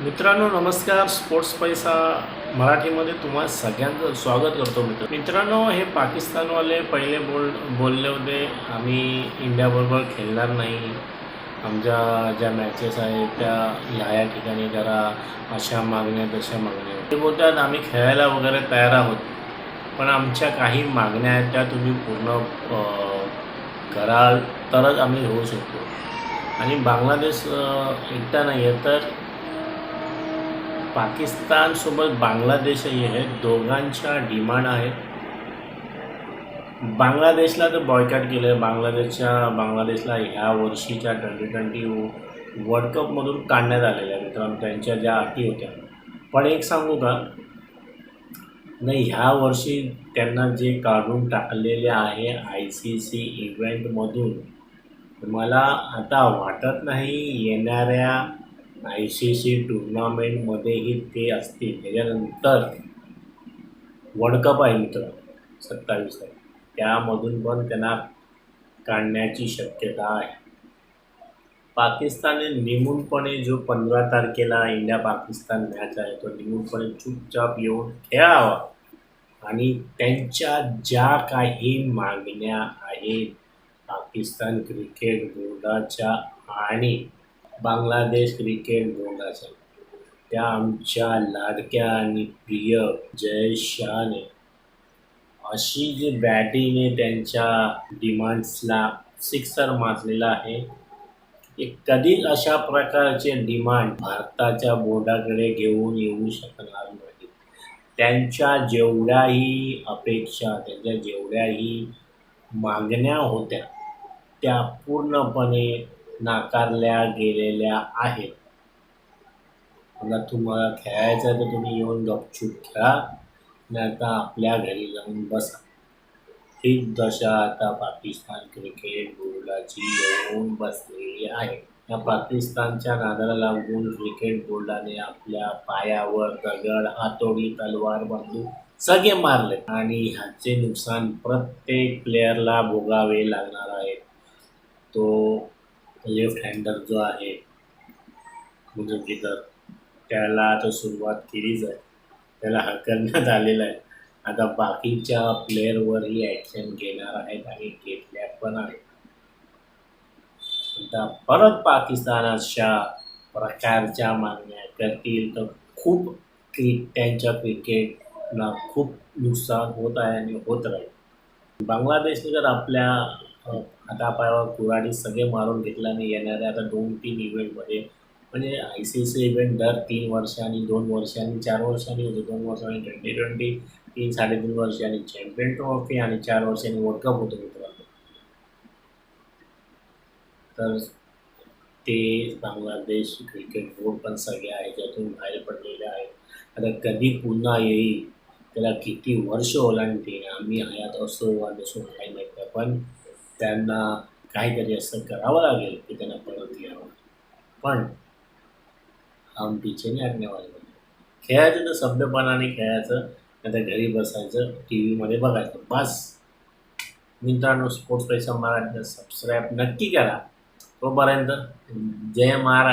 मित्रांनो नमस्कार. स्पोर्ट्स पैसा मराठीमध्ये तुम्हा सगळ्यांचं स्वागत करतो मित्र. मित्रांनो हे पाकिस्तानवाले पहिले बोल बोलले होते आम्ही इंडियाबरोबर खेळणार नाही. आमच्या ज्या मॅचेस आहेत त्या ह्या या ठिकाणी करा अशा मागण्या तशा मागण्या. ते बोलतात आम्ही खेळायला वगैरे तयार आहोत पण आमच्या काही मागण्या आहेत त्या तुम्ही पूर्ण कराल तरच आम्ही होऊ शकतो. आणि बांगलादेश एकटा नाही आहे तर पाकिस्तानसोबत बांगलादेशही आहे. दोघांच्या डिमांड आहेत. बांगलादेशला तर बॉयकॉट केलं आहे बांगलादेशच्या बांगलादेशला ह्या वर्षीच्या ट्वेंटी ट्वेंटी वर्ल्ड कपमधून काढण्यात आलेल्या मित्रांनो त्यांच्या ज्या अटी होत्या. पण एक सांगू का? नाही ह्या वर्षी त्यांना जे काढून टाकलेले आहे आय सी सी इव्हेंटमधून मला आता वाटत नाही येणाऱ्या आय सी सी टुर्नामेंटमध्येही ते असतील. त्याच्यानंतर वर्ल्ड कप आहे मित्र सत्तावीस आहे त्यामधून पण त्यांना काढण्याची शक्यता आहे. पाकिस्तानने निमूनपणे जो पंधरा तारखेला इंडिया पाकिस्तान मॅच आहे तो निमूनपणे चुपचाप येऊन खेळावा. आणि त्यांच्या ज्या काही मागण्या आहेत पाकिस्तान क्रिकेट बोर्डाच्या आणि बांगलादेश क्रिकेट बोर्डाच्या त्या आमच्या लाडक्या आणि प्रिय जय शहाने अशी जी बॅटिंगने त्यांच्या डिमांड्सला सिक्सर मारलेला आहे की कधीच अशा प्रकारचे डिमांड भारताच्या बोर्डाकडे घेऊन येऊ शकणार नाही त्यांच्या जेवढ्याही अपेक्षा त्यांच्या जेवढ्याही मागण्या होत्या त्या पूर्णपणे नाकारल्या गेलेल्या आहेत. आता तुम्हाला खेळायचं आहे तर तुम्ही येऊन गपचूप खेळा नाही आता आपल्या घरी जाऊन बसा. ही दशा आता पाकिस्तान क्रिकेट बोर्डाची येऊन बसलेली आहे. या पाकिस्तानच्या नादाला लागून क्रिकेट बोर्डाने आपल्या पायावर दगड हातोडी तलवार बंदूक सगळे मारले. आणि ह्याचे नुकसान प्रत्येक प्लेअरला भोगावे लागणार आहे. तो लेफ्ट हँडर जो आहे म्हणजे मुजफ्फर त्याला आता सुरुवात केलीच आहे. त्याला हकलण्यात आलेलं आहे. आता बाकीच्या प्लेअरवरही ॲक्शन घेणार आहेत आणि घेतल्या पण आहेत. आता परत पाकिस्तान अशा प्रकारच्या मागण्या करतील तर खूप त्यांच्या क्रिकेटला खूप नुकसान होत आहे आणि होत राहील. बांगलादेशने जर आपल्या आता हातापायावर कुऱ्हाडी सगळे मारून घेतला घेतल्याने येणाऱ्या आता दोन तीन इव्हेंटमध्ये म्हणजे आय सी सी इव्हेंट दर तीन वर्षांनी दोन वर्षांनी चार वर्षांनी होतो. दोन वर्षांनी ट्वेंटी ट्वेंटी तीन साडेतीन वर्षांनी चॅम्पियन ट्रॉफी आणि चार वर्षांनी वर्ल्ड कप होतो मित्रांनो. तर ते बांगलादेश क्रिकेट बोर्ड पण सगळ्या ह्याच्यातून बाहेर पडलेले आहेत. आता कधी पुन्हा येईल त्याला किती वर्ष ओलांडते आम्ही हयात असो वा नसो काही माहीत नाही. पण त्यांना काहीतरी असं करावं लागेल की त्यांना परत यावं. पण हम पीछे खेळायचं तर सभ्यपणाने खेळायचं नंतर घरी बसायचं टी व्हीमध्ये बघायचं. बस. मित्रांनो स्पोर्ट्स पैसा मराठीला सबस्क्राईब नक्की करा. तोपर्यंत जय महाराज.